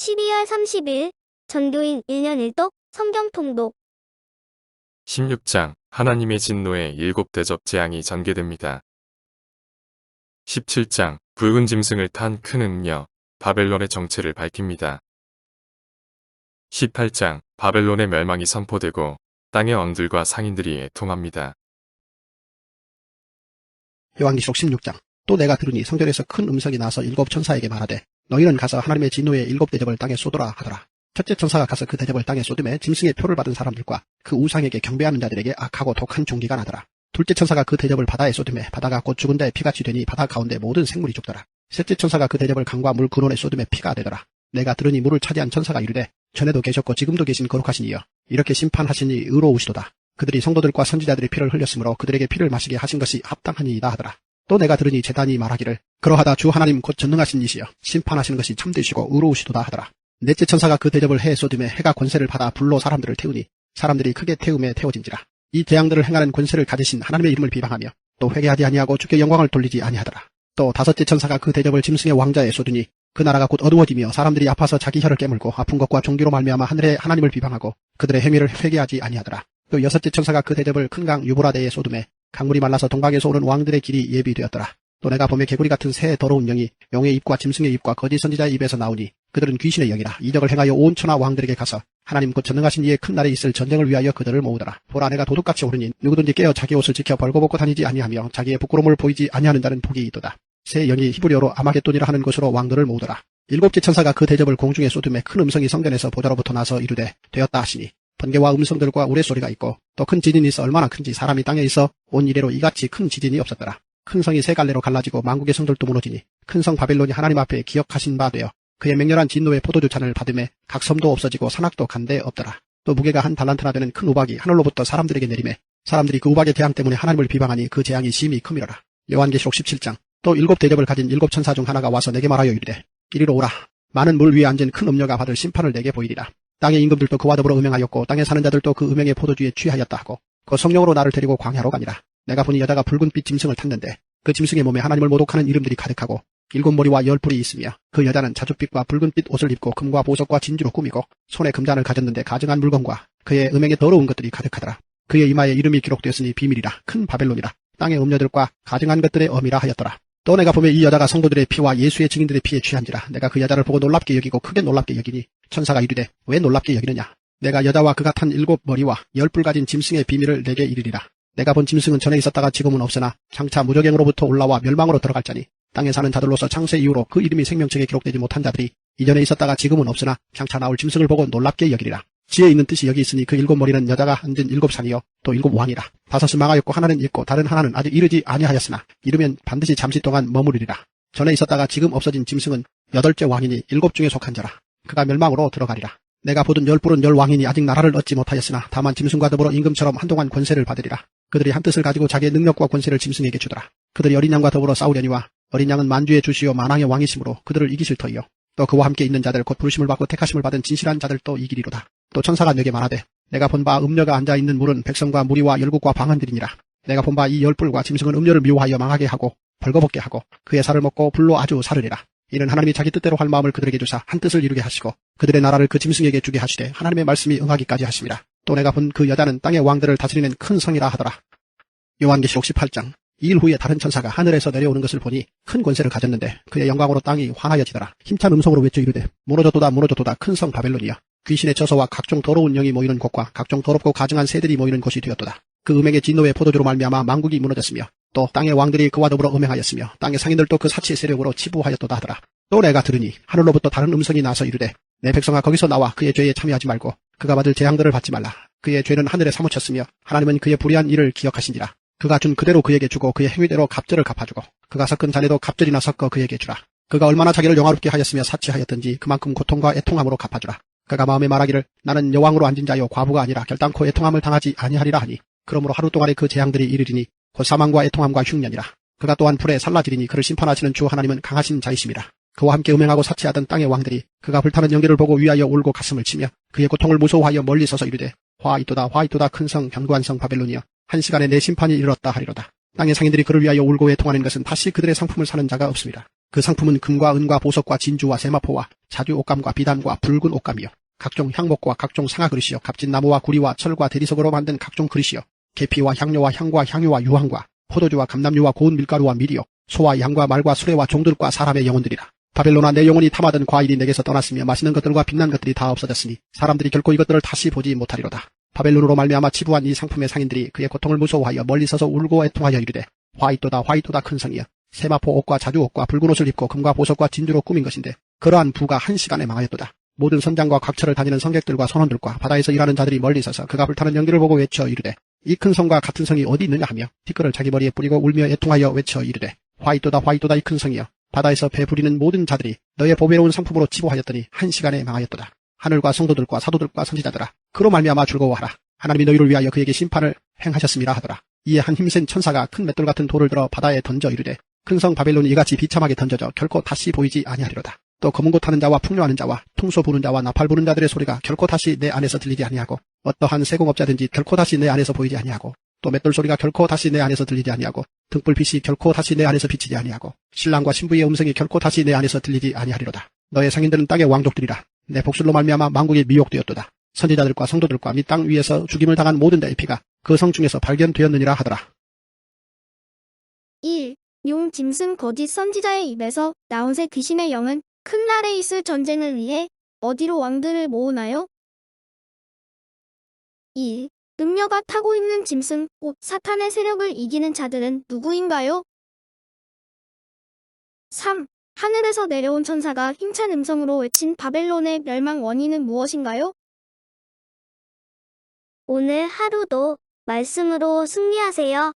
12월 30일 전교인 1년 1독 성경 통독 16장 하나님의 진노의 일곱 대접 재앙이 전개됩니다. 17장 붉은 짐승을 탄 큰 음녀 바벨론의 정체를 밝힙니다. 18장 바벨론의 멸망이 선포되고 땅의 왕들과 상인들이 애통합니다. 요한계시록 16장 또 내가 들으니 성전에서 큰 음성이 나서 일곱 천사에게 말하되 너희는 가서 하나님의 진노의 일곱 대접을 땅에 쏟으라 하더라. 첫째 천사가 가서 그 대접을 땅에 쏟음에 짐승의 표를 받은 사람들과 그 우상에게 경배하는 자들에게 악하고 독한 종기가 나더라. 둘째 천사가 그 대접을 바다에 쏟음에 바다가 곧 죽은 자의 피같이 되니 바다 가운데 모든 생물이 죽더라. 셋째 천사가 그 대접을 강과 물 근원에 쏟음에 피가 되더라. 내가 들으니 물을 차지한 천사가 이르되 전에도 계셨고 지금도 계신 거룩하신 이여 이렇게 심판하시니 의로우시도다. 그들이 성도들과 선지자들의 피를 흘렸으므로 그들에게 피를 마시게 하신 것이 합당하니이다 하더라. 또 내가 들으니 재단이 말하기를 그러하다 주 하나님 곧 전능하신 이시여 심판하시는 것이 참되시고 의로우시도다 하더라. 넷째 천사가 그 대접을 해에 쏟음에 해가 권세를 받아 불로 사람들을 태우니 사람들이 크게 태움에 태워진지라. 이 재앙들을 행하는 권세를 가지신 하나님의 이름을 비방하며 또 회개하지 아니하고 주께 영광을 돌리지 아니하더라. 또 다섯째 천사가 그 대접을 짐승의 왕자에 쏟으니 그 나라가 곧 어두워지며 사람들이 아파서 자기 혀를 깨물고 아픈 것과 종기로 말미암아 하늘의 하나님을 비방하고 그들의 행위를 회개하지 아니하더라. 또 여섯째 천사가 그 대접을 큰 강 유보라데에 쏟음에 강물이 말라서 동방에서 오는 왕들의 길이 예비되었더라. 또 내가 봄에 개구리 같은 새 더러운 영이 용의 입과 짐승의 입과 거짓 선지자의 입에서 나오니 그들은 귀신의 영이라 이적을 행하여 온 천하 왕들에게 가서 하나님 곧 전능하신 이의 큰 날에 있을 전쟁을 위하여 그들을 모으더라. 보라 내가 도둑같이 오르니 누구든지 깨어 자기 옷을 지켜 벌거벗고 다니지 아니하며 자기의 부끄러움을 보이지 아니하는 자는 복이 있도다. 새 영이 히브리어로 아마겟돈이라 하는 것으로 왕들을 모으더라. 일곱째 천사가 그 대접을 공중에 쏟음에 큰 음성이 성전에서 보좌로부터 나서 이르되 되었다 하시니 번개와 음성들과 우레소리가 있고 또 큰 지진이 있어 얼마나 큰지 사람이 땅에 있어 온 이래로 이같이 큰 지진이 없었더라. 큰 성이 세 갈래로 갈라지고 만국의 성들도 무너지니 큰 성 바벨론이 하나님 앞에 기억하신 바 되어 그의 맹렬한 진노의 포도주 잔을 받음에 각 섬도 없어지고 산악도 간데 없더라. 또 무게가 한 달란트나 되는 큰 우박이 하늘로부터 사람들에게 내림에 사람들이 그 우박의 재앙 때문에 하나님을 비방하니 그 재앙이 심히 크미러라. 요한계시록 17장 또 일곱 대접을 가진 일곱 천사 중 하나가 와서 내게 말하여 이르되 이리로 오라. 많은 물 위에 앉은 큰 음녀가 받을 심판을 내게 보이리라. 땅의 임금들도 그와 더불어 음행하였고 땅에 사는 자들도 그 음행의 포도주에 취하였다 하고 그 성령으로 나를 데리고 광야로 가니라. 내가 보니 여자가 붉은빛 짐승을 탔는데 그 짐승의 몸에 하나님을 모독하는 이름들이 가득하고 일곱 머리와 열 뿔이 있으며 그 여자는 자줏빛과 붉은빛 옷을 입고 금과 보석과 진주로 꾸미고 손에 금잔을 가졌는데 가증한 물건과 그의 음행에 더러운 것들이 가득하더라. 그의 이마에 이름이 기록되었으니 비밀이라 큰 바벨론이라 땅의 음녀들과 가증한 것들의 어미라 하였더라. 또 내가 보면 이 여자가 성도들의 피와 예수의 증인들의 피에 취한지라 내가 그 여자를 보고 놀랍게 여기고 크게 놀랍게 여기니 천사가 이르되 왜 놀랍게 여기느냐? 내가 여자와 그가 탄 일곱 머리와 열뿔 가진 짐승의 비밀을 내게 이르리라. 내가 본 짐승은 전에 있었다가 지금은 없으나 장차 무적행으로부터 올라와 멸망으로 들어갈 자니 땅에 사는 자들로서 창세 이후로 그 이름이 생명책에 기록되지 못한 자들이 이전에 있었다가 지금은 없으나 장차 나올 짐승을 보고 놀랍게 여기리라 지혜 있는 뜻이 여기 있으니 그 일곱 머리는 여자가 앉은 일곱 산이요 또 일곱 왕이라. 다섯은 망하였고 하나는 있고 다른 하나는 아직 이르지 아니하였으나 이르면 반드시 잠시 동안 머무르리라. 전에 있었다가 지금 없어진 짐승은 여덟째 왕이니 일곱 중에 속한 자라. 그가 멸망으로 들어가리라. 내가 보던 열 뿔은 열 왕이니 아직 나라를 얻지 못하였으나 다만 짐승과 더불어 임금처럼 한동안 권세를 받으리라. 그들이 한 뜻을 가지고 자기의 능력과 권세를 짐승에게 주더라. 그들이 어린 양과 더불어 싸우려니와 어린 양은 만주의 주시요 만왕의 왕이심으로 그들을 이기실 터이요. 또 그와 함께 있는 자들 곧 부르심을 받고 택하심을 받은 진실한 자들도 이기리로다 또 천사가 내게 말하되 내가 본 바 음녀가 앉아 있는 물은 백성과 무리와 열국과 방언들이니라. 내가 본 바 이 열불과 짐승은 음녀를 미워하여 망하게 하고 벌거벗게 하고 그의 살을 먹고 불로 아주 사르리라. 이는 하나님이 자기 뜻대로 할 마음을 그들에게 주사 한 뜻을 이루게 하시고 그들의 나라를 그 짐승에게 주게 하시되 하나님의 말씀이 응하기까지 하심이라. 또 내가 본 그 여자는 땅의 왕들을 다스리는 큰 성이라 하더라. 요한계시록 18장 이일 후에 다른 천사가 하늘에서 내려오는 것을 보니 큰 권세를 가졌는데 그의 영광으로 땅이 환하여지더라. 힘찬 음성으로 외쳐 이르되 무너졌도다 무너졌도다 큰 성 바벨론이여 귀신의 처소와 각종 더러운 영이 모이는 곳과 각종 더럽고 가증한 새들이 모이는 곳이 되었도다. 그 음행의 진노의 포도주로 말미암아 망국이 무너졌으며 또 땅의 왕들이 그와 더불어 음행하였으며 땅의 상인들도 그 사치의 세력으로 치부하였도다 하더라. 또 내가 들으니 하늘로부터 다른 음성이 나서 이르되 내 백성아 거기서 나와 그의 죄에 참여하지 말고 그가 받을 재앙들을 받지 말라. 그의 죄는 하늘에 사무쳤으며 하나님은 그의 불의한 일을 기억하신지라. 그가 준 그대로 그에게 주고 그의 행위대로 갑절을 갚아주고 그가 섞은 잔에도 갑절이나 섞어 그에게 주라. 그가 얼마나 자기를 영화롭게 하였으며 사치하였든지 그만큼 고통과 애통함으로 갚아주라. 그가 마음에 말하기를 나는 여왕으로 앉은 자요 과부가 아니라 결단코 애통함을 당하지 아니하리라 하니 그러므로 하루 동안에 그 재앙들이 이르리니 곧 사망과 애통함과 흉년이라. 그가 또한 불에 살라지리니 그를 심판하시는 주 하나님은 강하신 자이심이라. 그와 함께 음행하고 사치하던 땅의 왕들이 그가 불타는 연기를 보고 위하여 울고 가슴을 치며 그의 고통을 무서워하여 멀리 서서 이르되 화 있도다 화 있도다 큰 성 견고한 성 바벨론이여. 한 시간에 내 심판이 이르렀다 하리로다. 땅의 상인들이 그를 위하여 울고 애통하는 것은 다시 그들의 상품을 사는 자가 없습니다. 그 상품은 금과 은과 보석과 진주와 세마포와 자주 옷감과 비단과 붉은 옷감이요. 각종 향목과 각종 상아 그릇이요. 값진 나무와 구리와 철과 대리석으로 만든 각종 그릇이요. 계피와 향료와 향과 향유와 유황과 포도주와 감남유와 고운 밀가루와 밀이요. 소와 양과 말과 수레와 종들과 사람의 영혼들이라. 바벨론아 내 영혼이 탐하던 과일이 내게서 떠났으며 맛있는 것들과 빛난 것들이 다 없어졌으니 사람들이 결코 이것들을 다시 보지 못하리로다. 바벨론으로 말미암아 치부한 이 상품의 상인들이 그의 고통을 무서워하여 멀리 서서 울고 애통하여 이르되 화이또다 화이또다 큰 성이여 세마포 옷과 자주 옷과 붉은 옷을 입고 금과 보석과 진주로 꾸민 것인데 그러한 부가 한 시간에 망하였도다. 모든 선장과 각처를 다니는 성객들과 선원들과 바다에서 일하는 자들이 멀리 서서 그가 불타는 연기를 보고 외쳐 이르되 이 큰 성과 같은 성이 어디 있느냐 하며 티끌을 자기 머리에 뿌리고 울며 애통하여 외쳐 이르되 화이또다 화이또다 이 큰 성이여 바다에서 배 부리는 모든 자들이 너의 보배로운 상품으로 치부하였더니 한 시간에 망하였도다. 하늘과 성도들과 사도들과 선지자들아 그로 말미암아 즐거워하라. 하나님이 너희를 위하여 그에게 심판을 행하셨음이라 하더라. 이에 한 힘센 천사가 큰 맷돌 같은 돌을 들어 바다에 던져 이르되 큰 성 바벨론이 이같이 비참하게 던져져 결코 다시 보이지 아니하리로다. 또 검은 곳 타는 자와 풍요하는 자와 퉁소 부는 자와 나팔 부는 자들의 소리가 결코 다시 내 안에서 들리지 아니하고 어떠한 세공업자든지 결코 다시 내 안에서 보이지 아니하고 또 맷돌 소리가 결코 다시 내 안에서 들리지 아니하고 등불 빛이 결코 다시 내 안에서 비치지 아니하고 신랑과 신부의 음성이 결코 다시 내 안에서 들리지 아니하리로다. 너의 상인들은 땅의 왕족들이라 내 복술로 말미암아 망국이 미혹되었도다. 선지자들과 성도들과 및 땅 위에서 죽임을 당한 모든 자의 피가 그 성 중에서 발견되었느니라 하더라. 1. 용 짐승 거짓 선지자의 입에서 나온 새 귀신의 영은 있을 전쟁을 위해 어디로 왕들을 모으나요? 2. 능녀가 타고 있는 짐승, 곧 사탄의 세력을 이기는 자들은 누구인가요? 3. 하늘에서 내려온 천사가 힘찬 음성으로 외친 바벨론의 멸망 원인은 무엇인가요? 오늘 하루도 말씀으로 승리하세요.